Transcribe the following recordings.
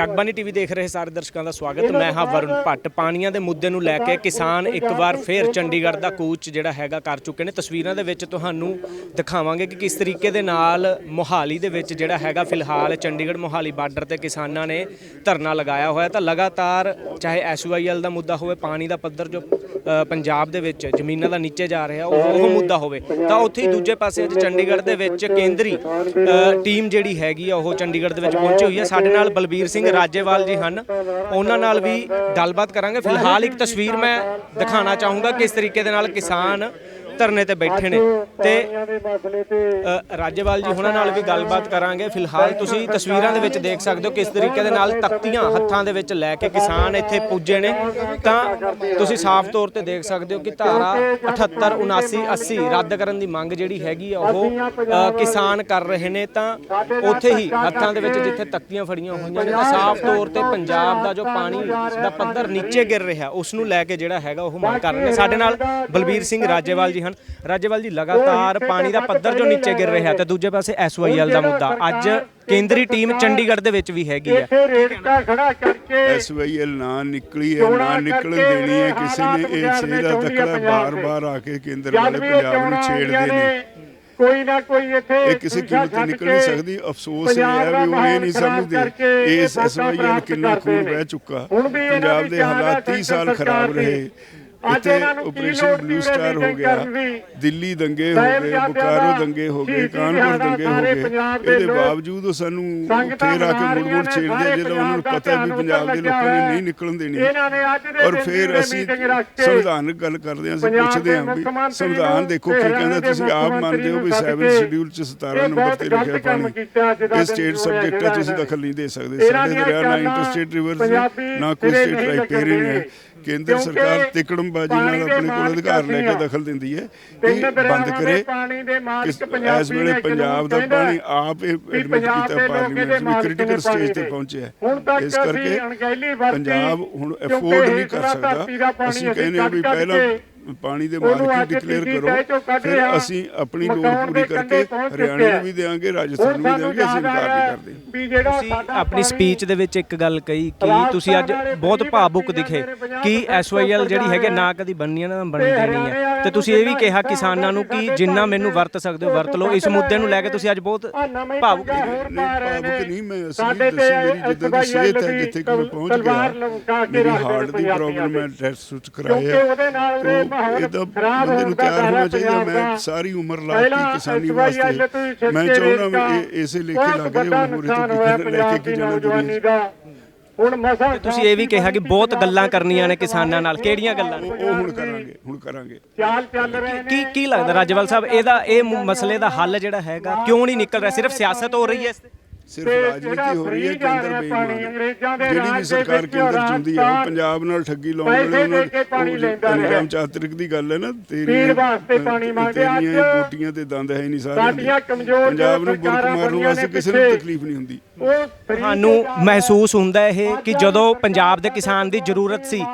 Jagbani TV ਦੇਖ ਰਹੇ ਸਾਰੇ ਦਰਸ਼ਕਾਂ ਦਾ ਸਵਾਗਤ। ਮੈਂ ਹਾਂ ਵਰੁਣ ਭੱਟ। ਪਾਣੀਆਂ ਦੇ ਮੁੱਦੇ ਨੂੰ ਲੈ ਕੇ ਕਿਸਾਨ ਇੱਕ ਵਾਰ ਫੇਰ ਚੰਡੀਗੜ੍ਹ ਦਾ ਕੂਚ ਜਿਹੜਾ ਹੈਗਾ ਕਰ ਚੁੱਕੇ ਨੇ। ਤਸਵੀਰਾਂ ਦੇ ਵਿੱਚ ਤੁਹਾਨੂੰ ਦਿਖਾਵਾਂਗੇ ਕਿ ਕਿਸ ਤਰੀਕੇ ਦੇ ਨਾਲ ਮੋਹਾਲੀ ਦੇ ਵਿੱਚ ਜਿਹੜਾ ਹੈਗਾ ਫਿਲਹਾਲ ਚੰਡੀਗੜ੍ਹ ਮੋਹਾਲੀ ਬਾਰਡਰ ਤੇ ਕਿਸਾਨਾਂ ਨੇ ਧਰਨਾ ਲਗਾਇਆ ਹੋਇਆ ਤਾਂ ਲਗਾਤਾਰ ਚਾਹੇ ਐਸਯੂਆਈਐਲ ਦਾ ਮੁੱਦਾ ਹੋਵੇ ਪਾਣੀ ਦਾ ਪੱਧਰ ਜੋ ਪੰਜਾਬ ਦੇ ਵਿੱਚ ਜ਼ਮੀਨਾਂ ਦਾ ਨੀਚੇ ਜਾ ਰਿਹਾ ਉਹ ਉਹ ਮੁੱਦਾ ਹੋਵੇ। ਤਾਂ ਉੱਥੇ ਹੀ ਦੂਜੇ ਪਾਸੇ ਅੱਜ ਚੰਡੀਗੜ੍ਹ ਦੇ ਵਿੱਚ ਕੇਂਦਰੀ ਅ, ਟੀਮ ਜਿਹੜੀ ਹੈਗੀ ਆ ਉਹ ਚੰਡੀਗੜ੍ਹ ਦੇ ਵਿੱਚ ਪਹੁੰਚੀ ਹੋਈ ਹੈ ਸਾਡੇ ਨਾਲ ਬਲਬੀਰ ਸਿੰਘ ਰਾਜੇਵਾਲ ਜੀ ਹਨ। ਉਹਨਾਂ ਨਾਲ ਵੀ ਗੱਲਬਾਤ ਕਰਾਂਗੇ। ਫਿਲਹਾਲ ਇੱਕ ਤਸਵੀਰ ਮੈਂ ਦਿਖਾਉਣਾ ਚਾਹੂੰਗਾ ਕਿਸ ਤਰੀਕੇ ਦੇ ਨਾਲ ਕਿਸਾਨ ਧਰਨੇ ਤੇ ਬੈਠੇ ਨੇ। ਤੇ ਰਾਜੇਵਾਲ ਜੀ ਹੁਣਾਂ ਨਾਲ ਵੀ ਗੱਲਬਾਤ ਕਰਾਂਗੇ। ਫਿਲਹਾਲ ਤੁਸੀਂ ਤਸਵੀਰਾਂ ਦੇ ਵਿੱਚ ਦੇਖ ਸਕਦੇ ਹੋ ਕਿਸ ਤਰੀਕੇ ਦੇ ਨਾਲ ਤਖਤੀਆਂ ਹੱਥਾਂ ਦੇ ਵਿੱਚ ਲੈ ਕੇ ਕਿਸਾਨ ਇੱਥੇ ਪੁੱਜੇ ਨੇ। ਤਾਂ ਤੁਸੀਂ ਸਾਫ਼ ਤੌਰ ਤੇ ਦੇਖ ਸਕਦੇ ਹੋ ਕਿ ਧਾਰਾ 78 79 80 ਰੱਦ ਕਰਨ ਦੀ ਮੰਗ ਜਿਹੜੀ ਹੈਗੀ ਆ ਉਹ ਕਿਸਾਨ ਕਰ ਰਹੇ ਨੇ। ਤਾਂ ਉੱਥੇ ਹੀ ਹੱਥਾਂ ਦੇ ਵਿੱਚ ਜਿੱਥੇ ਤਖਤੀਆਂ ਫੜੀਆਂ ਹੋਈਆਂ ਨੇ ਤਾਂ ਸਾਫ਼ ਤੌਰ ਤੇ ਪੰਜਾਬ ਦਾ ਜੋ ਪਾਣੀ ਦਾ ਪੱਧਰ ਨੀਚੇ ਗਿਰ ਰਿਹਾ ਉਸ ਨੂੰ ਲੈ ਕੇ ਜਿਹੜਾ ਹੈਗਾ ਉਹ ਮੰਗ ਕਰ ਰਹੇ ਨੇ। ਸਾਡੇ ਨਾਲ ਬਲਬੀਰ ਸਿੰਘ ਰਾਜੇਵਾਲ ਜੀ ਹਨ। ਰਾਜੇਵਾਲ ਜੀ ਲਗਾਤਾਰ ਪਾਣੀ ਦਾ ਪੱਧਰ ਜੋ ਨੀਚੇ ਗਿਰ ਰਿਹਾ ਤੇ ਦੂਜੇ ਪਾਸੇ ਐਸਵਾਈਐਲ ਦਾ ਮੁੱਦਾ। ਅੱਜ ਕੇਂਦਰੀ ਟੀਮ ਚੰਡੀਗੜ੍ਹ ਦੇ ਵਿੱਚ ਵੀ ਹੈਗੀ ਹੈ। ਐਸਵਾਈਐਲ ਨਾ ਨਿਕਲੀ ਹੈ ਨਾ ਨਿਕਲਣ ਦੇਣੀ ਹੈ ਕਿਸੇ ਨੇ ਇਹ ਦਾ ਤਕੜਾ ਬਾਰ-ਬਾਰ ਆ ਕੇ ਕੇਂਦਰ ਵਾਲੇ ਪੰਜਾਬ ਨੂੰ ਛੇੜਦੇ ਨੇ ਕੋਈ ਨਾ ਕੋਈ ਇੱਥੇ ਇਹ ਕਿਸੇ ਕੀਮਤ ਤੇ ਨਿਕਲ ਨਹੀਂ ਸਕਦੀ। ਅਫਸੋਸ ਇਹ ਹੈ ਵੀ ਉਹ ਇਹ ਨਹੀਂ ਸਮਝਦੇ। ਇਸ ਐਸਵਾਈਐਲ ਕਿੰਨਾ ਖੂਨ ਵਹਿ ਚੁੱਕਾ। ਪੰਜਾਬ ਦੇ ਹਾਲਾਤ 30 ਸਾਲ ਖਰਾਬ ਰਹੇ। ਇੱਥੇ ਆਪਰੇਸ਼ਨ ਬਲੂ ਸਟਾਰ ਹੋ ਗਿਆ। ਦਿੱਲੀ ਦੰਗੇ ਹੋ ਗਏ ਬੁਕਾਰੋ ਦੰਗੇ ਹੋ ਗਏ ਕਾਨਪੁਰ ਦੰਗੇ ਹੋ ਗਏ। ਇਹਦੇ ਬਾਵਜੂਦ ਉਹ ਸਾਨੂੰ ਫੇਰ ਆ ਕੇ ਮੁੜ-ਮੁੜ ਛੇੜਦੇ ਜਦੋਂ ਉਹਨਾਂ ਨੂੰ ਪਤਾ ਵੀ ਪੰਜਾਬ ਦੇ ਲੋਕਾਂ ਨੇ ਨਹੀਂ ਨਿਕਲਣ ਦੇਣੀ। ਇਹਨਾਂ ਨੇ ਅੱਜ ਦੇ ਔਰ ਫਿਰ ਅਸੀਂ meeting ਰੱਖ ਕੇ ਸੰਵਿਧਾਨ ਗੱਲ ਕਰਦੇ ਹਾਂ ਅਸੀਂ ਪੁੱਛਦੇ ਹਾਂ ਵੀ ਸੰਵਿਧਾਨ ਨੂੰ ਦੇਖੋ ਕੀ ਕਹਿੰਦਾ ਤੁਸੀਂ ਆਪ ਮੰਨਦੇ ਹੋ ਵੀ ਮੰਤਰੀ 7 ਨੂੰ ਸ਼ਡਿਊਲ ਚ 17 ਇਹ ਨੰਬਰ ਤੇ ਲਿਖਿਆ ਪਾਣੀ। ਅੱਜ ਇਹ ਸਟੇਟ ਸਬਜੈਕਟ ਤੁਸੀਂ। ਦਖਲ ਨਹੀਂ ਦੇ ਸਕਦੇ। ਇਹਨਾਂ ਸਾਡੇ ਦਰਿਆ ਨਾ ਇੰਟਰਸਟੇਟ ਰਿਵਰਸ ਨੇ ਨਾ ਕੋਈ ਸਟੇਟ ਰਾਈਪੇਰੀਅਨ ਹੈ। ਕੇਂਦਰ ਸਰਕਾਰ ਤਿਕੜਮਬਾਜੀ ਪਾਣੀ ਨਾਲ ਦੇ ਆਪਣੇ ਕੋਲ ਅਧਿਕਾਰ ਲੈ ਕੇ ਦਖਲ ਦਿੰਦੀ ਹੈ ਇਹ ਬੰਦ ਕਰੇ। ਪਾਣੀ ਦੇ ਮਾਲਕ ਪੰਜਾਬੀ ਇਸ ਵੇਲੇ ਪੰਜਾਬ ਦਾ ਪਾਣੀ ਆਪ ਐਡਮਿਟ ਕੀਤਾ ਪਾਰਲੀਮੈਂਟ ਇਹਦੇ ਵੀ ਮਾਲਕ ਕ੍ਰਿਟੀਕਲ ਸਟੇਜ ਤੇ ਪਹੁੰਚਿਆ। ਹੈ। ਹੁਣ ਤੱਕ ਇਸ ਕਰਕੇ ਅਸੀਂ ਅਣਗਹਿਲੀ ਵਰਤੀ ਪੰਜਾਬ ਹੁਣ ਅਫੋਰਡ ਨਹੀਂ ਕਰ ਸਕਦਾ। ਅਸੀਂ ਕਹਿੰਦੇ ਹਾਂ ਵੀ ਪਹਿਲਾਂ ਪਾਣੀ ਦੇ ਮਾਲਕੀ ਡਿਕਲੇਅਰ ਕਰੋ। ਫਿਰ। ਅਸੀਂ ਆਪਣੀ ਲੋੜ ਪੂਰੀ ਕਰਕੇ ਹਰਿਆਣੇ ਨੂੰ ਵੀ ਦੇਵਾਂਗੇ ਰਾਜਸਥਾਨ ਨੂੰ ਵੀ ਦੇਵਾਂਗੇ ਅਸੀਂ ਇਨਕਾਰ ਨਹੀਂ ਕਰਦੇ। ਵੀ ਜਿਹੜਾ ਤੁਸੀਂ ਸਾਡਾ ਆਪਣੀ ਪਾਣੀ- ਸਪੀਚ ਦੇ ਵਿੱਚ ਇੱਕ ਗੱਲ ਕਹੀ ਕਿ ਤੁਸੀਂ ਅੱਜ ਬਹੁਤ ਭਾਵੁਕ ਦਿਖੇ ਕਿ ਐਸਵਾਈਐਲ ਜਿਹੜੀ ਹੈਗੇ ਨਾ ਕਦੀ ਬੰਨੀਆਂ ਨਾ ਬਣ ਦੇਣੀ ਹੈ ਤੇ ਤੁਸੀਂ ਇਹ ਵੀ ਕਿਹਾ ਕਿਸਾਨਾਂ ਨੂੰ ਕਿ ਜਿੰਨਾ ਮੈਨੂੰ ਵਰਤ ਸਕਦੇ ਹੋ ਵਰਤ ਲਓ। ਇਸ ਮੁੱਦੇ ਨੂੰ ਲੈ ਕੇ ਤੁਸੀਂ ਅੱਜ ਬਹੁਤ ਭਾਵੁਕ ਭਾਵੁਕ ਨਹੀਂ ਮੈਂ ਦੱਸੀ ਮੇਰੀ ਜਿੱਦਾਂ ਦੀ ਸਿਹਤ ਹੈ ਜਿੱਥੇ ਕਿ ਮੈਂ ਪਹੁੰਚ ਗਿਆ ਮੇਰੀ ਹਾਰਟ ਦੀ ਪ੍ਰੋਬਲਮ ਹੈ ਟੈਸਟ ਸੁਚ ਕਰਾਏ ਕਿਉਂਕਿ ਉਹਦੇ ਨਾਲ ਉਹਦੇ ਮਾਹੌਲ ਇਹਦਾ ਖਰਾਬ ਬੰਦੇ ਨੂੰ ਤਿਆਰ ਹੋਣਾ ਚਾਹੀਦਾ ਮੈਂ ਸਾਰੀ ਉਮਰ ਲਾਤੀ ਕਿਸਾਨੀ ਵਾਸਤੇ ਮੈਂ ਚਾਹੁੰਦਾ ਇਹ ਇਸੇ ਲੇਖੇ ਲੱਗ ਮੂਰੇ ਨੁਕਸਾਨ ਤੋਂ ਕਿਤੇ ਲੈ ਕੇ ਕੀ ਜਾਣਾ ਦਾ। ਹੁਣ ਮਸਾ ਤੁਸੀਂ ਇਹ ਵੀ ਕਿਹਾ ਕਿ ਬਹੁਤ ਗੱਲਾਂ ਕਰਨੀਆਂ ਨੇ ਕਿਸਾਨਾਂ ਨਾਲ। ਕਿਹੜੀਆਂ ਗੱਲਾਂ ਨੇ? ਉਹ ਹੁਣ ਕਰਾਂਗੇ ਹੁਣ ਕਰਾਂਗੇ। ਚਾਲ ਚੱਲ ਰਹੇ ਨੇ ਕੀ ਕੀ ਲੱਗਦਾ ਰਾਜਵਾਲ ਸਾਹਿਬ ਇਹਦਾ ਇਹ ਮਸਲੇ ਦਾ ਹੱਲ ਜਿਹੜਾ ਹੈਗਾ ਕਿਉਂ ਨਹੀਂ ਨਿਕਲ ਰਿਹਾ? ਸਿਰਫ ਸਿਆਸਤ ਹੋ ਰਹੀ ਹੈ ਇਸ ਤੇ। ਸਿਰਫ ਰਾਜਨੀਤੀ ਹੋ ਰਹੀ ਹੈ ਕੇਂਦਰ ਬੇਈਮਾਨ ਜਿਹੜੀ ਵੀ ਰਾਜ ਦੇ ਸਰਕਾਰ ਵਿੱਚ ਕੇਂਦਰ ਚ ਹੁੰਦੀ ਹੈ ਉਹ ਪੰਜਾਬ ਨਾਲ ਠੱਗੀ ਲਾਉਣ ਵਾਲੇ ਉਹਨਾਂ ਦੇ ਕੇ ਪਾਣੀ ਲੈਂਦਾ ਰਿਹਾ। ਅੰਗਰੇਜ਼ਾਂ ਚਾਤਰਿਕ ਦੀ ਗੱਲ ਹੈ ਨਾ ਤੇਰੀ ਵਾਸਤੇ ਪਾਣੀ ਮੰਗਦੇ ਅੱਜ ਬੋਟੀਆਂ ਤੇ ਦੰਦ ਹੈ ਨਹੀਂ ਸਾਰੇ ਸਾਡੀਆਂ ਕਮਜ਼ੋਰ ਪੰਜਾਬ ਨੂੰ ਬੁਰਕ ਮਾਰਨ ਵਾਸਤੇ ਕਿਸੇ ਨੂੰ ਤਕਲੀਫ ਨਹੀਂ ਹੁੰਦੀ। ਤੁਹਾਨੂੰ ਮਹਿਸੂਸ ਹੁੰਦਾ ਇਹ ਕਿ ਜਦੋਂ ਪੰਜਾਬ ਦੇ ਕਿਸਾਨ ਦੀ ਜ਼ਰੂਰਤ ਸੀ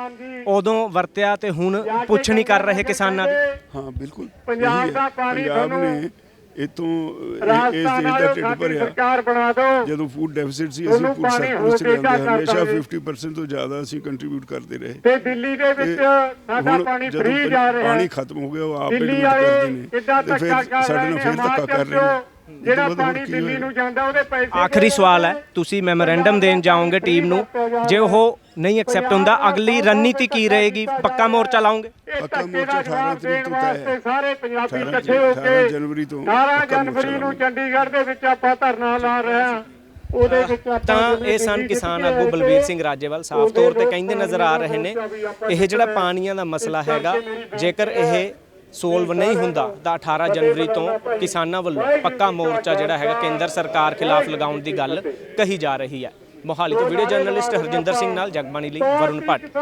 ਉਦੋਂ ਵਰਤਿਆ ਤੇ ਹੁਣ ਪੁੱਛ ਨਹੀਂ ਕਰ ਰਹੇ ਕਿਸਾਨਾਂ ਦੀ। ਹਾਂ ਬਿਲਕੁਲ। ਪੰਜਾਬ। ਦਾ ਪਾਣੀ ਪੰਜਾਬ ਤੁਹਾਨੂੰ ਇਤੋਂ ਇਸ ਦੇਸ਼ ਦਾ ਢਿੱਡ ਭਰਿਆ। ਸਰਕਾਰ ਬਣਾ ਦਿਓ। ਜਦੋਂ ਫੂਡ ਡੈਫਿਸਿਟ ਸੀ ਅਸੀਂ ਫੂਡ ਸਰਪਲਸ ਟੇਕਾ ਹਮੇਸ਼ਾ ਕਰ ਦਾਂਗੇ। 50% ਤੋਂ ਜ਼ਿਆਦਾ ਅਸੀਂ ਕੰਟਰੀਬਿਊਟ ਕਰਦੇ ਰਹੇ। ਤੇ ਦਿੱਲੀ ਦੇ ਵਿੱਚ ਸਾਡਾ ਪਾਣੀ ਫ੍ਰੀ ਜਾ ਰਿਹਾ। ਪਾਣੀ ਖਤਮ ਹੋ ਗਿਆ ਉਹ ਆਪ ਵਾਲੇ ਕਰਦੇ ਨੇ। ਤੇ ਫਿਰ ਕਰ ਸਾਡੇ ਰਹੇ ਨਾਲ ਨੇ? ਫਿਰ ਧੱਕਾ ਕਰ ਰਹੇ ਨੇ। ਜਿਹੜਾ ਪਾਣੀ ਦਿੱਲੀ? ਨੂੰ ਜਾਂਦਾ ਉਹਦੇ ਪੈਸੇ ਆਖਰੀ ਸਵਾਲ ਹੈ ਤੁਸੀਂ ਮੈਮੋਰੈਂਡਮ ਦੇਣ ਜਾਓਗੇ ਟੀਮ ਨੂੰ ਜੇ ਉਹ ਨਹੀਂ ਐਕਸੈਪਟ ਹੁੰਦਾ ਅਗਲੀ ਰਣਨੀਤੀ ਕੀ ਰਹੇਗੀ? ਪੱਕਾ ਮੋਰਚਾ ਲਾਉਂਗੇ? ਪੱਕਾ ਮੋਰਚਾ ਦਾ ਜਵਾਬ 18 ਤਰੀਕ ਤੋਂ ਦੇਣ ਤੈਅ ਹੈ। ਵਾਸਤੇ ਸਾਰੇ ਪੰਜਾਬੀ 18 ਇਕੱਠੇ ਹੋ 18 ਕੇ ਜਨਵਰੀ ਤੋਂ 18 ਪੱਕਾ ਮੋਰਚਾ ਜਨਵਰੀ ਨੂੰ। ਚੰਡੀਗੜ੍ਹ ਦੇ ਵਿੱਚ ਆਪਾਂ ਧਰਨਾ ਲਾ ਰਹੇ ਹਾਂ। ਉਹਦੇ ਵਿੱਚ ਆਪਾਂ ਤਾਂ ਇਹ ਸਨ ਕਿਸਾਨ ਆਗੂ ਬਲਬੀਰ ਸਿੰਘ ਰਾਜੇਵਾਲ ਸਾਫ਼ ਤੌਰ ਤੇ ਕਹਿੰਦੇ ਨਜ਼ਰ ਆ ਰਹੇ ਨੇ। ਇਹ ਜਿਹੜਾ ਪਾਣੀਆਂ ਦਾ ਮਸਲਾ ਹੈਗਾ ਜੇਕਰ ਇਹ ਸੋਲਵ ਨਹੀਂ ਹੁੰਦਾ ਤਾਂ 18 ਜਨਵਰੀ ਤੋਂ ਕਿਸਾਨਾਂ ਵੱਲੋਂ ਪੱਕਾ ਮੋਰਚਾ ਜਿਹੜਾ ਹੈਗਾ ਕੇਂਦਰ ਸਰਕਾਰ ਖਿਲਾਫ ਲਗਾਉਣ ਦੀ ਗੱਲ ਕਹੀ ਜਾ ਰਹੀ ਹੈ। ਮੋਹਾਲੀ ਤੋਂ ਵੀਡੀਓ ਜਰਨਲਿਸਟ ਹਰਜਿੰਦਰ ਸਿੰਘ ਨਾਲ ਜਗਬਾਣੀ ਲਈ ਵਰੁਣ ਭੱਟ